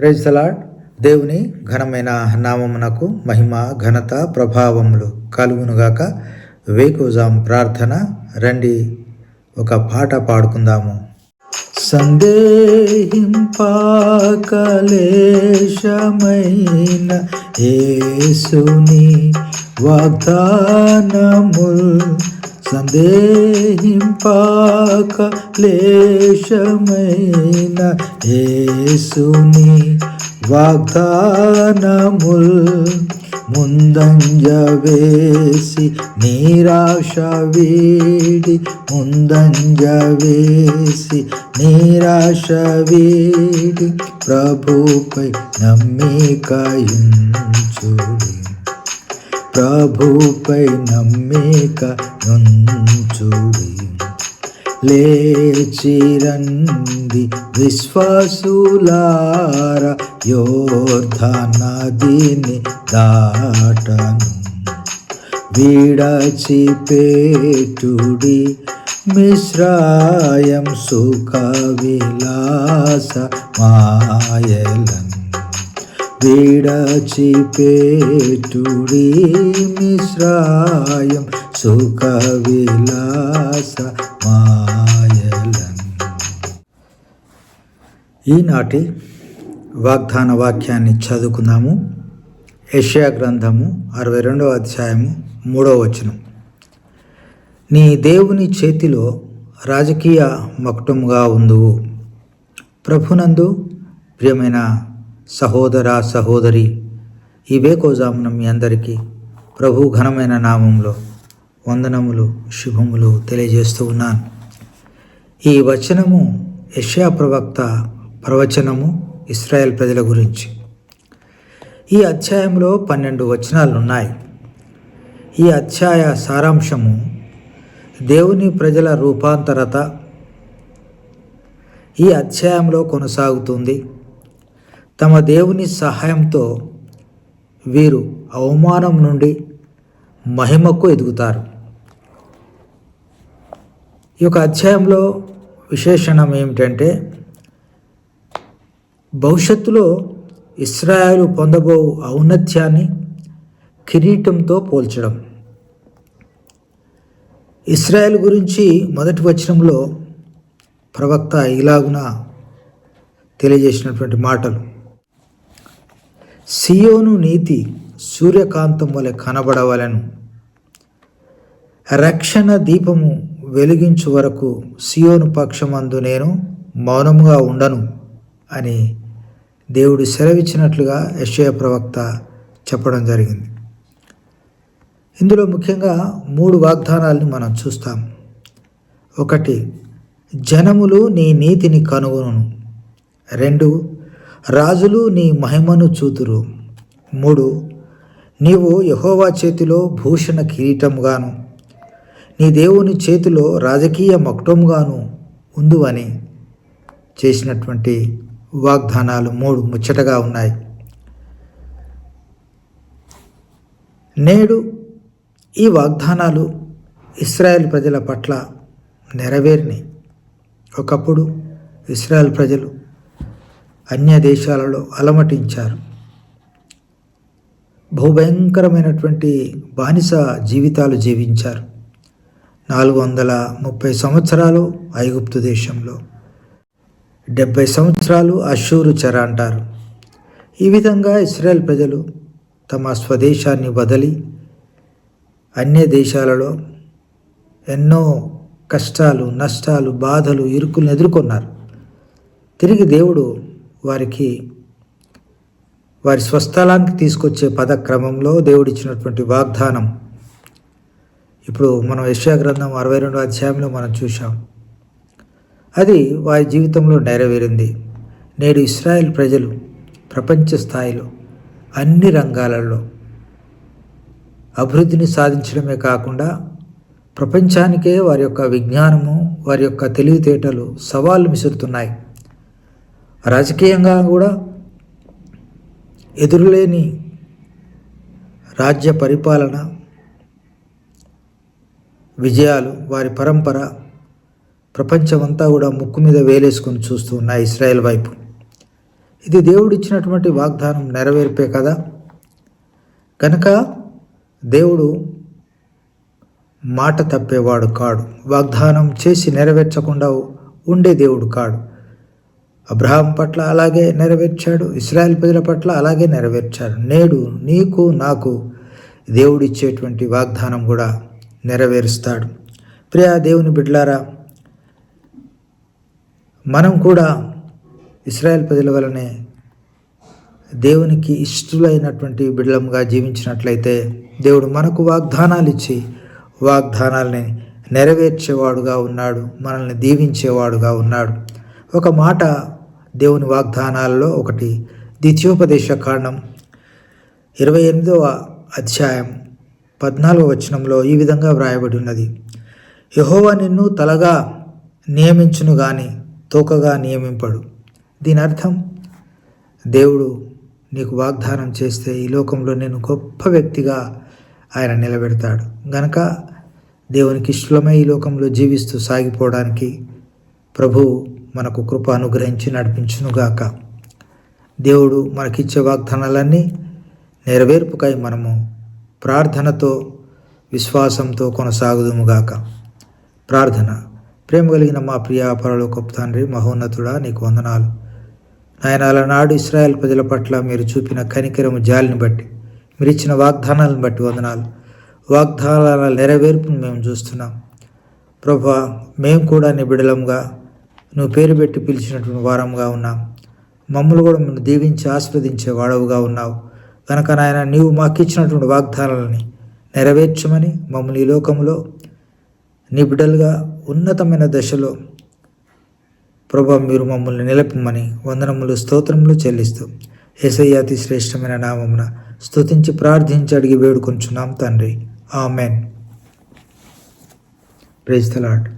Praise salad దేవుని ఘనమైన నామమునకు మహిమ ఘనత ప్రభావములు కలుగునుగాక వేకుజాం ప్రార్థన. రండి ఒక పాట పాడుకుందాము. సందేహింపాకలేశమైన ఏసుని వాగ్దానముల్ సందేహింపాక లేశమైన ఏసుని వాగ్దానముల్ ముందంజ వేసి నిరాశ వీడి ముందంజ వేసి నిరాశ వీడి ప్రభుపై నమ్మికయుంచుడి. ప్రభుపై నమ్మిక నుంచుడి. లేచిరంది విశ్వాసులార యోర్ధ నదిని దాటను. విడచిపేటుడి మిశ్రాయం సుఖ విలాస మాయలను. విడచిపేటుడి మిశ్రాయం సుఖ విలాస మాయలను. ఈనాటి వాగ్దాన వాక్యాన్ని చదువుకుందాము. యెషయా గ్రంథము అరవై రెండవ అధ్యాయము మూడవ వచనం. నీ దేవుని చేతిలో రాజకీయ మకుటముగా ఉందువు. ప్రభునందు ప్రియమైన సహోదర సహోదరి ఈ వేకోజామున మీ అందరికీ ప్రభు ఘనమైన నామంలో వందనములు శుభములు తెలియజేస్తూ ఉన్నాను. ఈ వచనము యష్యా ప్రవక్త ప్రవచనము ఇస్రాయెల్ ప్రజల గురించి. ఈ అధ్యాయంలో పన్నెండు వచనాలు ఉన్నాయి ఈ అధ్యాయ సారాంశము దేవుని ప్రజల రూపాంతరత. ఈ అధ్యాయంలో కొనసాగుతుంది. తమ దేవుని సహాయంతో వీరు అవమానం నుండి మహిమకు ఎదుగుతారు. ఈ యొక్క అధ్యాయంలో విశేషణం ఏమిటంటే భవిష్యత్తులో ఇస్రాయలు పొందబో ఔన్నత్యాన్ని కిరీటంతో పోల్చడం. ఇస్రాయల్ గురించి మొదటి వచనంలో ప్రవక్త ఇలాగున తెలియజేసినటువంటి మాటలు. సియోను నీతి సూర్యకాంతం వలె కనబడవలను. రక్షణ దీపము వెలిగించు వరకు సియోను పక్షమందు నేను మౌనముగా ఉండను అని దేవుడు సెలవిచ్చినట్లుగా యశయ ప్రవక్త చెప్పడం జరిగింది. ఇందులో ముఖ్యంగా మూడు వాగ్దానాలని మనం చూస్తాం. ఒకటి జనములు నీ నీతిని కనుగొను రెండు రాజులు నీ మహిమను చూతురు మూడు నీవు యహోవా చేతిలో భూషణ కిరీటంగాను నీ దేవుని చేతిలో రాజకీయ మక్టంగాను ఉందు అని చేసినటువంటి వాగ్దానాలు మూడు ముచ్చటగా ఉన్నాయి. నేడు ఈ వాగ్దానాలు ఇస్రాయెల్ ప్రజల పట్ల నెరవేరినాయి. ఒకప్పుడు ఇస్రాయేల్ ప్రజలు అన్య దేశాలలో అలమటించారు. బహుభయంకరమైనటువంటి బానిస జీవితాలు జీవించారు. నాలుగు వందల ముప్పై సంవత్సరాలు ఐగుప్తు దేశంలో. డెబ్భై సంవత్సరాలు అషూరు చెర అంటారు. ఈ విధంగా ఇస్రాయేల్ ప్రజలు తమ స్వదేశాన్ని వదిలి అన్య దేశాలలో ఎన్నో కష్టాలు నష్టాలు బాధలు ఇరుకులను ఎదుర్కొన్నారు. తిరిగి దేవుడు వారికి వారి స్వస్థలానికి తీసుకొచ్చే పదక్రమంలో దేవుడిచ్చినటువంటి వాగ్దానం. ఇప్పుడు మనం యశ్యా గ్రంథం అరవై రెండో అధ్యాయంలో మనం చూసాం అది వారి జీవితంలో నెరవేరింది. నేడు ఇస్రాయెల్ ప్రజలు ప్రపంచ స్థాయిలో అన్ని రంగాలలో అభివృద్ధిని సాధించడమే కాకుండా ప్రపంచానికే వారి యొక్క విజ్ఞానము వారి యొక్క తెలివితేటలు సవాళ్ళు విసురుతున్నాయి. రాజకీయంగా కూడా ఎదురులేని రాజ్య పరిపాలన విజయాలు వారి పరంపర ప్రపంచమంతా కూడా ముక్కు మీద వేలేసుకొని చూస్తూ ఉన్నాయి ఇస్రాయెల్ వైపు. ఇది దేవుడిచ్చినటువంటి వాగ్దానం నెరవేర్పే కదా కనుక దేవుడు మాట తప్పేవాడు కాడు వాగ్దానం చేసి నెరవేర్చకుండా ఉండే దేవుడు కాడు. అబ్రహాం పట్ల అలాగే నెరవేర్చాడు ఇస్రాయల్ ప్రజల పట్ల అలాగే నెరవేర్చాడు. నేడు నీకు నాకు దేవుడిచ్చేటువంటి వాగ్దానం కూడా నెరవేరుస్తాడు. ప్రియా దేవుని బిడ్లారా మనం కూడా ఇస్రాయల్ ప్రజల వలనే దేవునికి ఇష్టలైనటువంటి బిడ్డలంగా జీవించినట్లయితే దేవుడు మనకు వాగ్దానాలు ఇచ్చి వాగ్దానాలని నెరవేర్చేవాడుగా ఉన్నాడు మనల్ని దీవించేవాడుగా ఉన్నాడు. ఒక మాట దేవుని వాగ్దానాలలో ఒకటి. ద్వితీయోపదేశ కాండం ఇరవై ఎనిమిదవ అధ్యాయం పద్నాలుగవ వచనంలో ఈ విధంగా వ్రాయబడి ఉన్నది. యహోవా నిన్ను తలగా నియమించును గాని తోకగా నియమింపడు. దీని అర్థం? దేవుడు నీకు వాగ్దానం చేస్తే ఈ లోకంలో నేను గొప్ప వ్యక్తిగా ఆయన నిలబెడతాడు. గనక దేవునికి ఇష్టమై ఈ లోకంలో జీవిస్తూ సాగిపోవడానికి ప్రభు మనకు కృప అనుగ్రహించి నడిపించునుగాక. దేవుడు మనకిచ్చే వాగ్దానాలన్నీ నెరవేర్పుకై మనము ప్రార్థనతో విశ్వాసంతో కొనసాగుదుముగాక. ప్రార్థన. ప్రేమ కలిగిన మా ప్రియ పరలోకపు తండ్రి మహోన్నతుడా నీకు వందనాలు. ఆయన నాడు ఇస్రాయల్ ప్రజల పట్ల మీరు చూపిన కనికరము జాలిని బట్టి మీరు ఇచ్చిన వాగ్దానాలను బట్టి వందనాలు. వాగ్దానాల నెరవేర్పును మేము చూస్తున్నాం. ప్రభా మేము కూడా నిబిడలంగా నువ్వు పేరు పెట్టి పిలిచినటువంటి వారంగా ఉన్నాం మమ్మల్ని కూడా నువ్వు దీవించి ఆస్వాదించే వాడవుగా ఉన్నావు. కనుక నాయన నీవు మాకు ఇచ్చినటువంటి వాగ్దానాలని నెరవేర్చమని మమ్మల్ని ఈ లోకంలో నీ బిడ్డలుగా ఉన్నతమైన దశలో ప్రభా మీరు మమ్మల్ని నిలపమని వందనములు స్తోత్రములు చెల్లిస్తూ ఏసయ్య అతి శ్రేష్టమైన నామమున స్తుతించి ప్రార్థించి అడిగి వేడుకొంచున్నాం తండ్రి. ఆమెన్. Praise the lord